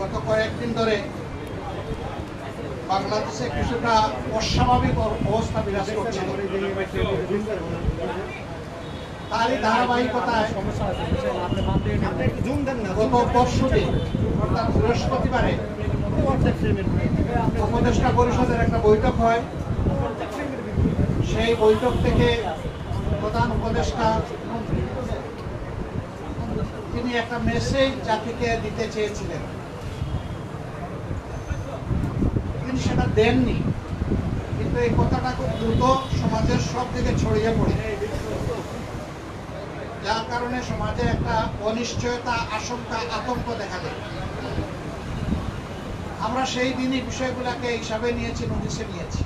গত কয়েকদিন ধরে বাংলাদেশে কিছুটা অস্বাভাবিক অবস্থা বিরাজ করছিল তারই ধারাবাহিকতায় বৃহস্পতিবারে, উপদেষ্টা পরিষদের একটা বৈঠক হয়। সেই বৈঠক থেকে প্রধান উপদেষ্টা তিনি একটা মেসেজ জাতিকে দিতে চেয়েছিলেন। তিনি সেটা দেননি। কিন্তু এই কথাটা খুব দ্রুত সমাজের সব দিকে ছড়িয়ে পড়ে। যার কারণে সমাজে একটা অনিশ্চয়তা, আশঙ্কা, আতঙ্ক দেখা দেয়। আমরা সেই দিনই বিষয়গুলোকে হিসাবে নিয়েছি, নোটিশে নিয়েছি।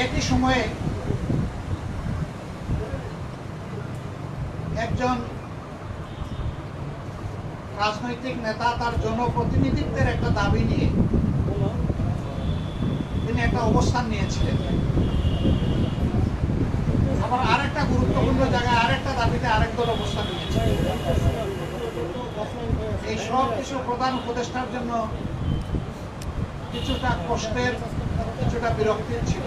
একই সময়ে একজন রাজনৈতিক নেতা তার জনপ্রতিনিধিত্বের একটা দাবি নিয়ে তিনি একটা অবস্থান নিয়েছিলেন। আবার আরেকটা গুরুত্বপূর্ণ জায়গায় আরেকটা দাবিতে আরেক দল অবস্থান নিয়েছে। এই সব কিছু প্রধান উপদেষ্টার জন্য কিছুটা কষ্টের, কিছুটা বিরক্তির ছিল।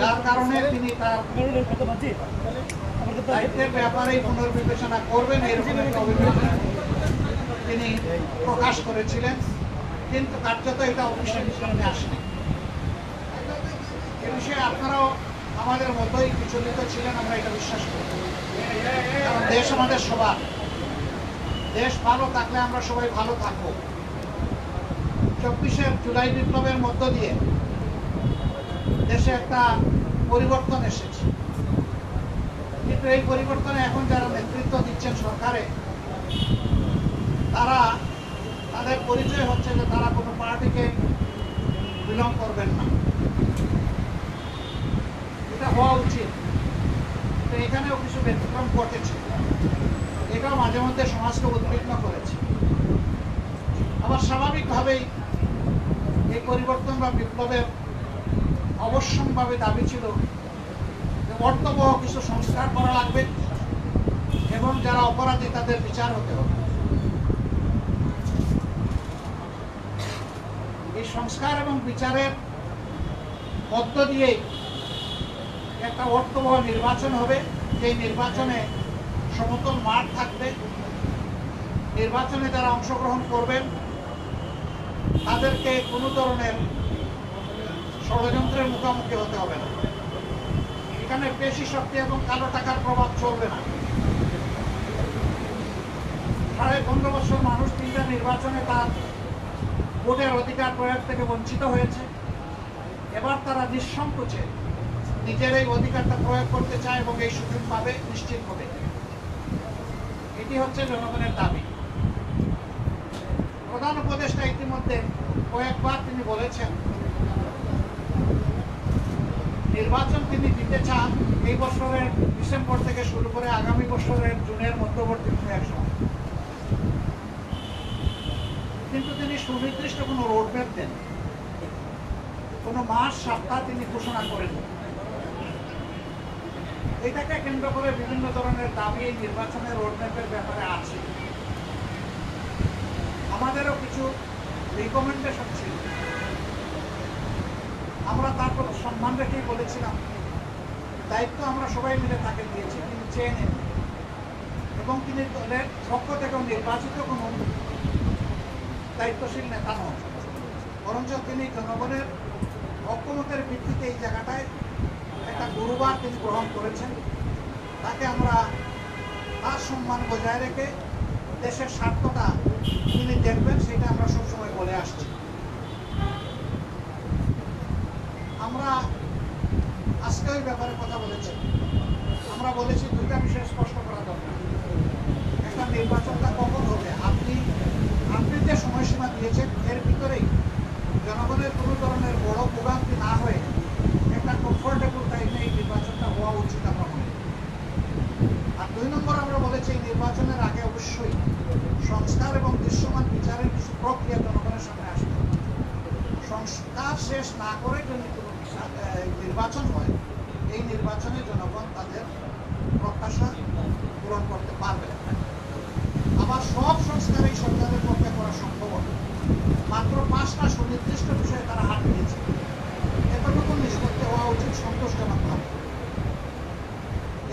যার কারণে তিনি তার দায়িত্বের ব্যাপারে পুনর্বিবেচনা করবেন এরকম একটা তিনি প্রকাশ করেছিলেন, কিন্তু কার্যত এটা অফিসের সামনে আসেনি। এ বিষয়ে আপনারাও আমাদের মতোই বিচলিত ছিলেন, আমরা এটা বিশ্বাস করি। দেশ আমাদের সবার। দেশ ভালো থাকলে আমরা সবাই ভালো থাকব। চব্বিশের জুলাই বিপ্লবের মধ্য দিয়ে দেশে একটা পরিবর্তন এসেছে। কিন্তু এই পরিবর্তনে এখন যারা নেতৃত্ব দিচ্ছেন সরকারে, তারা তাদের পরিচয় হচ্ছে যে তারা কোনো পার্টিকে বিলং করবেন না। এটা হওয়া উচিত। তো এখানেও কিছু ব্যতিক্রম ঘটেছে। এটাও মাঝে মধ্যে সমাজকে উদ্বিগ্ন করেছে। আবার স্বাভাবিকভাবেই এই পরিবর্তন বা বিপ্লবের অবশ্যম্ভাবে দাবি ছিল যে অর্থবহ কিছু সংস্কার করা লাগবে এবং যারা অপরাধী তাদের বিচার হতে হবে। এই সংস্কার এবং বিচারের মধ্য দিয়েই একটা অর্থবহ নির্বাচন হবে। সেই নির্বাচনে সমতল মাঠ থাকবে, নির্বাচনে যারা অংশগ্রহণ করবেন, তাদেরকে কোনো ধরনের ষড়যন্ত্রের মুখোমুখি হতে হবে না। এখানে পেশি শক্তি এবং কালো টাকার প্রভাব চলবে না। সাড়ে পনেরো বছর মানুষ তিনটা নির্বাচনে তার ভোটের অধিকার প্রয়োগ থেকে বঞ্চিত হয়েছে। এবার তারা নিঃসংকোচে নিজের এই অধিকারটা প্রয়োগ করতে চায় এবং এই সুযোগ পাবে নিশ্চিত হবে এটি হচ্ছে জনগণের দাবি। প্রধান উপদেষ্টা ইতিমধ্যে কয়েকবার তিনি বলেছেন নির্বাচন তিনি দিতে চান, এই বছরের ডিসেম্বর থেকে শুরু করে আগামী বছরের জুনের মধ্যবর্তী এক সময়। কিন্তু তিনি সুনির্দিষ্ট কোনো রোডম্যাপ দেন কোনো মাস, সপ্তাহ তিনি ঘোষণা করেন এটাকে কেন্দ্র করে বিভিন্ন ধরনের দাবি এই নির্বাচনের রোডম্যাপের ব্যাপারে আছে। আমাদেরও কিছু রিকমেন্ডেশন ছিল। আমরা তার প্রতি সম্মান রেখেই বলেছিলাম। দায়িত্ব আমরা সবাই মিলে তাকে দিয়েছি, তিনি চেয়ে নেন। এবং তিনি দলের পক্ষ থেকেও নির্বাচিত কোনো দায়িত্বশীল নেতা নন। বরঞ্চ তিনি জনগণের ঐক্যমতের ভিত্তিতে এই জায়গাটায় একটা গুরুবার তিনি গ্রহণ করেছেন। তাকে আমরা তার সম্মান বজায় রেখে দেশের স্বার্থটা তিনি দেখবেন, সেটা আমরা সবসময় বলে আসছি। আমরা আজকে ওই ব্যাপারে কথা বলেছি। আমরা বলেছি দুইটা বিষয় স্পষ্ট করা দরকার। একটা নির্বাচনটা কখন হবে? আপনি আপনি যে সময়সীমা দিয়েছেন, এর ভিতরেই জনগণের কোনো ধরনের বড় ভোগান্তি না হয়ে একটা কমফোর্টেবল টাইমে এই নির্বাচনটা হওয়া উচিত আমরা মনে করি। আর দুই নম্বর আমরা বলেছি এই নির্বাচনের আগে অবশ্যই সংস্কার এবং দৃশ্যমান বিচারের কিছু প্রক্রিয়া জনগণের সামনে আসবে সংস্কার শেষ না করে যদি কোনো বিচার- আহ, নির্বাচন হয় এই নির্বাচনে জনগণ তাদের পূরণ করতে পারবে আবার সব সংস্কার এই সরকারের পক্ষে করা সম্ভব হবে। মাত্র পাঁচটা সুনির্দিষ্ট বিষয়ে তারা হাত দিয়েছে। এতটুকু নিষ্পত্তি হওয়া উচিত সন্তোষজনক ভাবে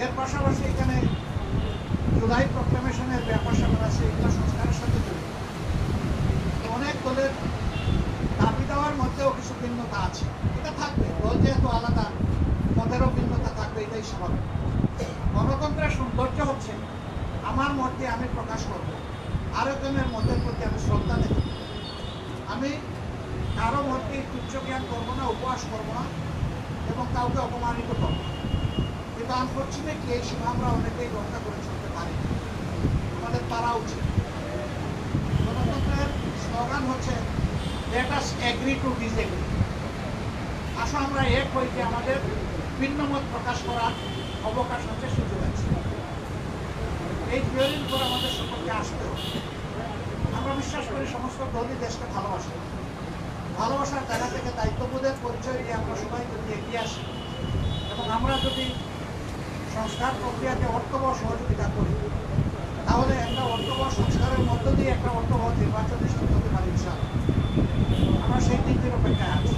এর পাশাপাশি এখানে জুলাই প্রক্লেমেশনের ব্যাপার স্যাপার আছে, এগুলো সংস্কারের সাথে জড়িত। অনেক দলের দাবি দেওয়ার মধ্যেও কিছু ভিন্নতা আছে। এটা থাকবে, দল যেহেতু আলাদা মতেরও ভিন্নতা থাকবে, এটাই স্বাভাবিক। গণতন্ত্রের সৌন্দর্য হচ্ছে, আমার মতকে আমি প্রকাশ করব। আরেকজনের মতের প্রতি আমি শ্রদ্ধা দেব। আমি কারও মতকে তুচ্ছ জ্ঞান করব না, উপহাস করব না, এবং কাউকে অপমানিত করব কিন্তু আনফর্চুনেটলি এই সীমা আমরা অনেকেই রক্ষা করে চলতে পারি আমাদের পারা উচিত। গণতন্ত্রের স্লোগান হচ্ছে let us agree to disagree আসো, আমরা এক হই যে আমাদের ভিন্ন মত প্রকাশ করার অবকাশ আছে সুযোগ আছে। এই থিওরির উপর আমাদের সকলকে আসতে হবে। আমরা বিশ্বাস করি সমস্ত দলই দেশকে ভালোবাসে। ভালোবাসার জায়গা থেকে দায়িত্ববোধের পরিচয় দিয়ে আমরা সবাই যদি এগিয়ে আসি এবং আমরা যদি সংস্কার প্রক্রিয়াকে অর্থবহ সহযোগিতা করি, তাহলে একটা অর্থবহ সংস্কারের মধ্য দিয়ে একটা অর্থবহ নির্বাচন নিশ্চিত হতে পারি ইনশাআল্লাহ আমরা সেই দিকটির অপেক্ষায় আছি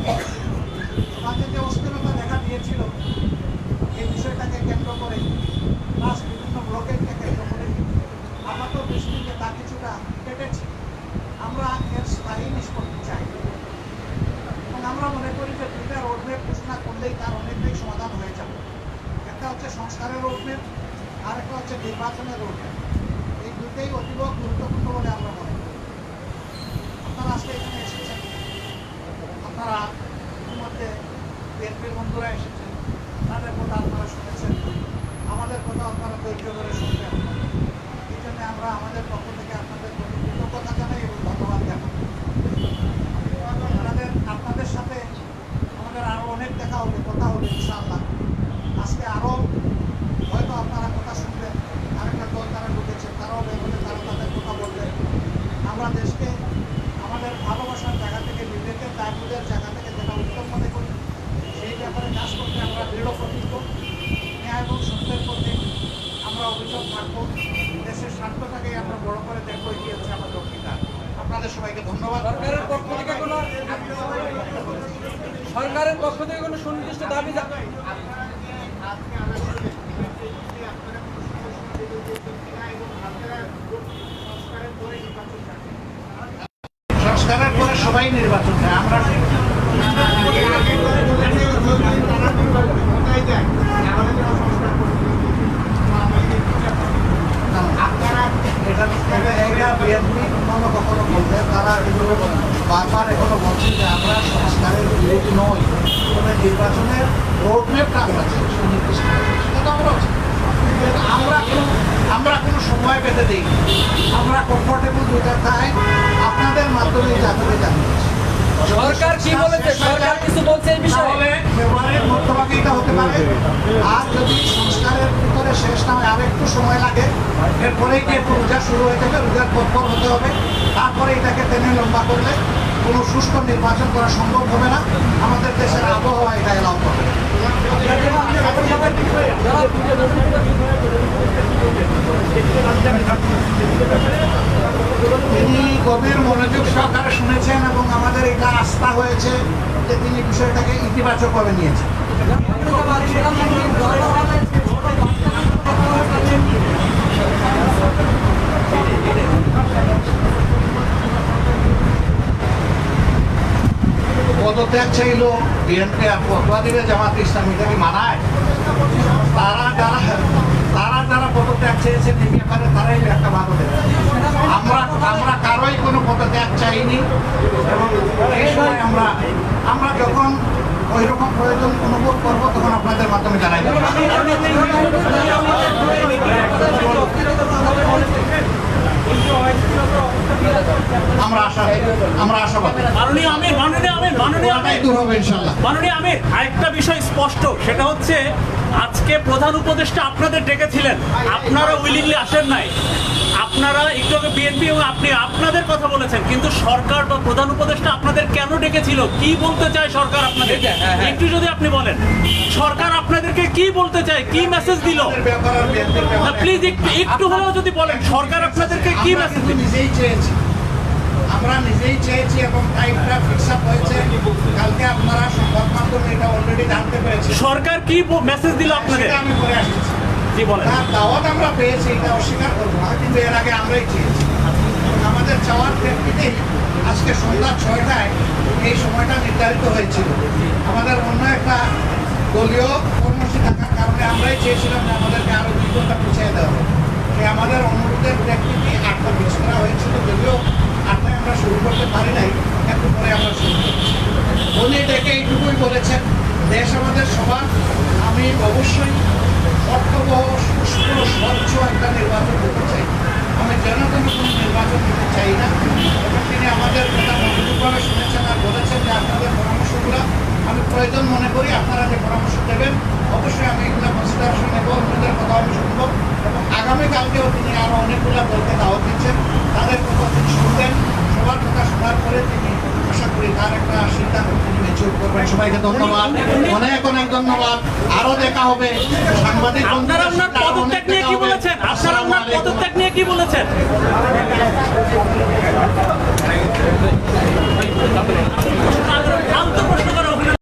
সমাজে যে অস্থিরতা দেখা দিয়েছিল এই বিষয়টাকে কেন্দ্র করে প্লাস বিভিন্ন ব্লকেটকে কেন্দ্র করে আমরা তো দৃষ্টিতে তা কিছুটা কেটেছি আমরা এর স্থায়ী নিষ্পত্তি চাই এবং আমরা মনে করি যে দুইটা রোডম্যাপ ঘোষণা করলেই তার অনেকটাই সমাধান হয়ে যাবে একটা হচ্ছে সংস্কারের রোডম্যাপ আর একটা রোডম্যাপ এই দুটোই অতীব গুরুত্বপূর্ণ বলে আমরা মনে করি। আপনারা আজকে এখানে এসেছেন। আপনারা ইতিমধ্যে বিএনপির বন্ধুরা এসেছেন। তাদের কথা আপনারা শুনেছেন। আমাদের কথা আপনারা ধৈর্য ধরে শুনবেন। এই জন্য আমরা আমাদের পক্ষ থেকে আপনাদের প্রতি কৃতজ্ঞতা জানাই এবং ধন্যবাদ জানাই আপনাদের আপনাদের সাথে আমাদের আরও অনেক দেখা হবে কথা হবে ইনশাআল্লাহ আজকে আরও হয়তো আপনারা কথা শুনবেন আরেকটা দল তারা ঢুকেছে তারাও বের হলে তারা তাদের কথা বলবেন আমরা দেশকে আমাদের ভালোবাসার জায়গা থেকে বিবেকের দায়বোধের জায়গা থেকে যেটা উত্তম মনে করি সেই ব্যাপারে কাজ করতে আমরা দৃঢ় প্রতিজ্ঞ ন্যায় এবং সত্যের প্রতি আমরা অভিযোগ থাকব দেশের স্বার্থটাকেই আমরা বড় করে দেখব এটি হচ্ছে আমার লক্ষ্মীটা আপনাদের সবাইকে ধন্যবাদ। সরকারের পক্ষ থেকে কোনো সরকারের পক্ষ থেকে কোনো সুনির্দিষ্ট দাবি সংস্কারের পরে সবাই নির্বাচন আমরা এটা তারা এগুলো বারবার এখনও যে আমরা সংস্কারের নই নির্বাচনের রোডম্যাপটা আমরা কোনো আমরা কোনো সময় পেতে দিই। আমরা কমফোর্টেবল যেটা চাই আপনাদের মাধ্যমে জাতিকে জানিয়েছি সরকার কি বলেছে? সরকার কিছু বলছে এই বিষয়ে? হতে পারে। আর যদি সংস্কারের ভিতরে শেষ না হয়, আর একটু সময় লাগে, এরপরেই কি রোজা শুরু হয়ে যাবে রোজার পরপর হতে হবে। তারপরে এটাকে টেনে লম্বা করলে কোনো সুষ্ঠু নির্বাচন করা সম্ভব হবে না। আমাদের দেশের আবহাওয়া এটা এলাও তিনি গভীর মনোযোগ সহকারে শুনেছেন এবং আমাদের এটা আস্থা হয়েছে, যে তিনি বিষয়টাকে ইতিবাচকভাবে নিয়েছেন। পদত্যাগ চাইল বিএনপি আর ফতোয়া দিবে জামাত ইসলামী এটা মানায়। তারা যারা তারা যারা পদত্যাগ চেয়েছেন এই ব্যাপারে তারাই একটা ভালো আমরা আমরা কারোই কোনো পদত্যাগ চাইনি। এবং এই সময় আমরা আমরা যখন ওই রকম প্রয়োজন অনুভব করব, তখন আপনাদের মাধ্যমে জানাই আমরা আশা আমরা আশাবাদী মাননীয় আমির মাননীয় আমির মাননীয় ওটাই আমির দূর হবে ইনশাল্লাহ মাননীয় আমির আরেকটা বিষয় স্পষ্ট সেটা হচ্ছে আজকে প্রধান উপদেষ্টা আপনাদের ডেকেছিলেন। আপনারা উইলিংলি আসেন নাই। আপনারা একটু আগে বিএনপি এবং আপনি আপনাদের কথা বলেছেন কিন্তু সরকার বা প্রধান উপদেষ্টা আপনাদের কেন ডেকেছিল? কি বলতে চায় সরকার আপনাদের? হ্যাঁ, হ্যাঁ। একটু যদি আপনি বলেন। সরকার আপনাদেরকে কি বলতে চায়? কি মেসেজ দিল? প্লিজ একটু একটু হলেও যদি বলেন সরকার আপনাদেরকে কি মেসেজ দিল? নিজেই চেয়েছি। আমরা নিজেই চেয়েছি এবং টাইমটা ফিক্স আপ হয়েছে। কালকে আপনারা সংবাদ মাধ্যমে এটা অলরেডি জানতে পেরেছেন। সরকার কি মেসেজ দিল আপনাদের? সেটা আমি পরে আসছি। জি বলেন। তার দাওয়াত আমরা পেয়েছি এটা অস্বীকার করব না কিন্তু এর আগে আমরাই চেয়েছি। আমাদের চাওয়ার প্রেক্ষিতেই আজকে সন্ধ্যা ছয়টায় এই সময়টা নির্ধারিত হয়েছিল। আমাদের অন্য একটা দলীয় কর্মসূচি থাকার কারণে আমরাই চেয়েছিলাম যে আমাদেরকে আরও দুই ঘণ্টা পিছিয়ে দেওয়া হবে আমাদের অনুরোধের প্রেক্ষিতে আটটা পিছ করা হয়েছিল যদিও আটটায় আমরা শুরু করতে পারি নাই একটু পরে আমরা শুরু করছি উনি ডেকে এইটুকুই বলেছেন, দেশ আমাদের সবার। আমি অবশ্যই অর্থবহ, সুষ্ঠু, স্বচ্ছ একটা নির্বাচন হতে চাই। আমি যেন তেন কোনো নির্বাচন দিতে চাই না? এবং তিনি আমাদের কথা মনোযোগভাবে শুনেছেন আর বলেছেন যে আপনাদের পরামর্শগুলো আমি প্রয়োজন মনে করি, আপনারা যে পরামর্শ দেবেন, অবশ্যই আমি এগুলো কনসিডারেশন নেব অন্যদের কথা আমি শুনব। এবং আগামীকালকেও তিনি আরও অনেকগুলো বলতে দাওয়াত দিচ্ছেন। ভাই সবাইকে ধন্যবাদ। অনেক অনেক ধন্যবাদ। আরও দেখা হবে। সাংবাদিক আপনারা আপনার পদত্যাগ নিয়ে কি বলেছেন? আপনারা আপনার পদত্যাগ নিয়ে কি বলেছেন? প্রশ্ন করো